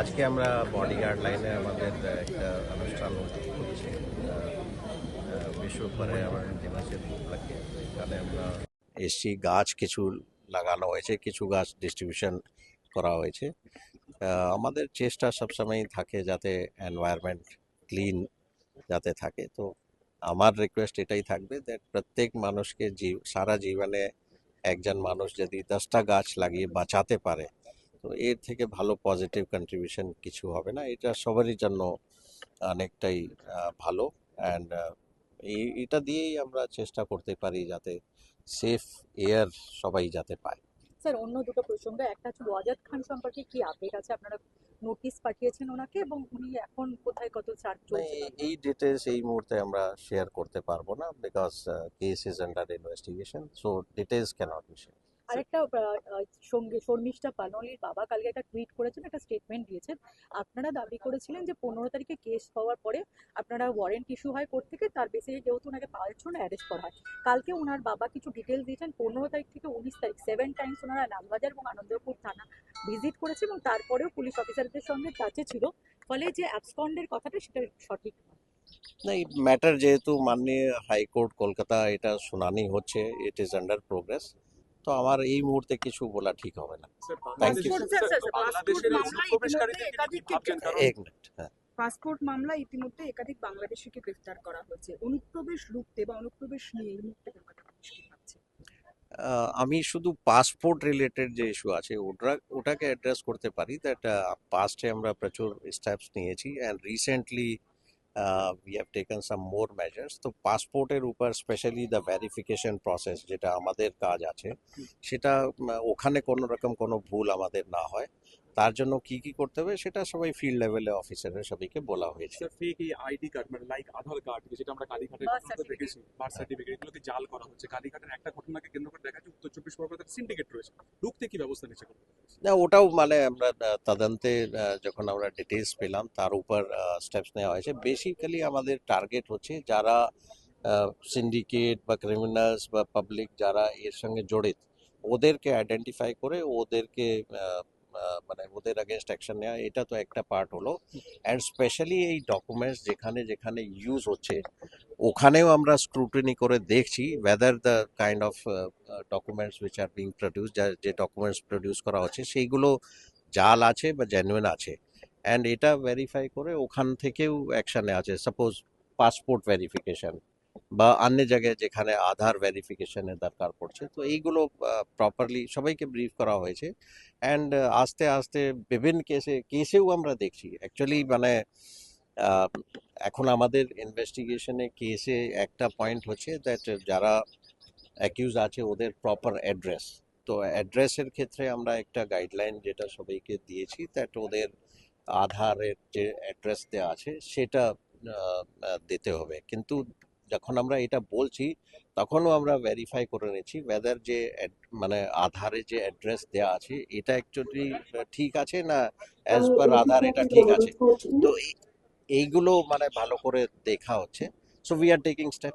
আজকে আমরা বডিগার্ড লাইনে আমাদের একটা অনুষ্ঠান হচ্ছে আহ, আহ, বিশ্ব পর্যাবরণ দিবসের উপলক্ষে। এখানে আমরা এসছি গাছ কিছু লাগানো হয়েছে কিছু গাছ ডিস্ট্রিবিউশন করা হয়েছে। আমাদের চেষ্টা সবসময়ই থাকে যাতে এনভায়রনমেন্ট ক্লিন যাতে থাকে। তো আমার রিকোয়েস্ট এটাই থাকবে দ্যাট প্রত্যেক মানুষকে সারা জীবনে একজন মানুষ যদি দশটা গাছ লাগিয়ে বাঁচাতে পারে তো এর থেকে ভালো পজিটিভ কন্ট্রিবিউশন কিছু হবে না। এটা সবারই জন্য অনেকটাই ভালো। অ্যান্ড এটা দিয়েই আমরা চেষ্টা করতে পারি যাতে সেফ এয়ার সবাই যাতে পায়। স্যার অন্য দুটো প্রসঙ্গ। একটা হচ্ছে ওয়াজাদ খান সম্পর্কে কি আপডেট আছে? আপনারা নোটিশ পাঠিয়েছেন ওনাকে এবং উনি এখন কোথায় কত চার্জ চলছে? এই- এই ডিটেলস এই মুহূর্তে আমরা শেয়ার করতে পারব না because case is under investigation so details can't be share আরেকটা আহ, আহ, সঙ্গে শর্মিষ্ঠা পানলির বাবা কালকে একটা টুইট করেছেন একটা স্টেটমেন্ট দিয়েছেন। আপনারা দাবি করেছিলেন যে পনেরো তারিখে কেস হওয়ার পরে আপনারা ওয়ারেন্ট ইস্যু হয় কোর্ট থেকে তার বেসিসে যেহেতু ওনাকে জন্য অ্যারেস্ট করা হয়। কালকে ওনার বাবা কিছু ডিটেলস দিয়েছেন পনেরো তারিখ থেকে উনিশ তারিখ সেভেন টাইমস ওনারা লালবাজার এবং আনন্দপুর থানা ভিজিট করেছে এবং তারপরেও পুলিশ অফিসারদের সঙ্গে টাচে ছিল। ফলে যে অ্যাবসকন্ডের কথাটা সেটা সঠিক নয়। না এই ম্যাটার যেহেতু মাননীয় হাইকোর্ট কলকাতা এটা শুনানি হচ্ছে ইট ইজ আন্ডার প্রোগ্রেস তো আমার এই মুহূর্তে কিছু বলা ঠিক হবে না। পাসপোর্ট এক মিনিট হ্যাঁ। মামলা ইতিমধ্যে একাধিক বাংলাদেশিকে গ্রেফতার করা হয়েছে। অনুপ্রবেশ রুখতে বা অনুপ্রবেশ নিয়ে এই মুহূর্তে আমি শুধু পাসপোর্ট রিলেটেড যে ইস্যু আছে ওটা ওটাকে অ্যাড্রেস করতে পারি দ্যাট পাস্টে আমরা প্রচুর স্টেপস নিয়েছি and recently we have taken some more measures তো পাসপোর্টের উপর স্পেশালি দ্য ভেরিফিকেশন প্রসেস যেটা আমাদের কাজ আছে সেটা ওখানে কোনো রকম কোনো ভুল আমাদের না হয়। তার জন্য কি কি করতে হবে সেটা সবাই ফিল্ড লেভেলে অফিসারের সবাইকে বলা হয়েছে। স্যার ফেক এই আইডি কার্ড মানে লাইক আধার কার্ড যেটা আমরা কালীঘাটের Birth দেখেছি বার্থ সার্টিফিকেট এগুলোকে জাল করা হচ্ছে। কালীঘাটের একটা ঘটনাকে কেন্দ্র করে দেখা যাচ্ছে উত্তর চব্বিশ পরগনাতে সিন্ডিকেট রয়েছে। ঢুকতে কি ব্যবস্থা নিচ্ছে? না ওটাও মানে আমরা তদন্তে যখন আমরা ডিটেলস পেলাম তার উপর স্টেপস নেওয়া হয়েছে। বেসিক্যালি আমাদের টার্গেট হচ্ছে যারা সিন্ডিকেট বা ক্রিমিনালস বা পাবলিক যারা এর সঙ্গে জড়িত ওদেরকে আইডেন্টিফাই করে ওদেরকে মানে ওদের আগেনস্ট অ্যাকশন নেওয়া, এটা তো একটা পার্ট হলো। অ্যান্ড স্পেশালি এই ডকুমেন্টস যেখানে যেখানে ইউজ হচ্ছে, ওখানেও আমরা স্ক্রুটিনি করে দেখছি whether the kind of documents which are being produce যে ডকুমেন্টস প্রডিউস করা হচ্ছে, সেইগুলো জাল আছে বা জেনুইন আছে। অ্যান্ড এটা ভেরিফাই করে ওখান থেকেও অ্যাকশানে আছে। সাপোজ পাসপোর্ট ভেরিফিকেশন বা অন্য জায়গায় যেখানে আধার ভেরিফিকেশনের দরকার পড়ছে, তো এইগুলো প্রপারলি সবাইকে ব্রিফ করা হয়েছে। অ্যান্ড আস্তে আস্তে বিভিন্ন কেসে কেসেও আমরা দেখছি। অ্যাকচুয়ালি মানে এখন আমাদের ইনভেস্টিগেশনে কেসে একটা পয়েন্ট হচ্ছে দ্যাট যারা অ্যাকিউজ আছে ওদের প্রপার অ্যাড্রেস তো অ্যাড্রেসের ক্ষেত্রে আমরা একটা গাইডলাইন যেটা সবাইকে দিয়েছি দ্যাট ওদের আধারের যে অ্যাড্রেস দেওয়া আছে সেটা দিতে হবে। কিন্তু যখন আমরা এটা বলছি তখনও আমরা ভেরিফাই করে নিচ্ছি ওয়েদার যে মানে আধারে যে অ্যাড্রেস দেওয়া আছে এটা অ্যাকচুয়ালি ঠিক আছে না অ্যাজ পার আধার এটা ঠিক আছে। তো এইগুলো মানে ভালো করে দেখা হচ্ছে। So we are taking step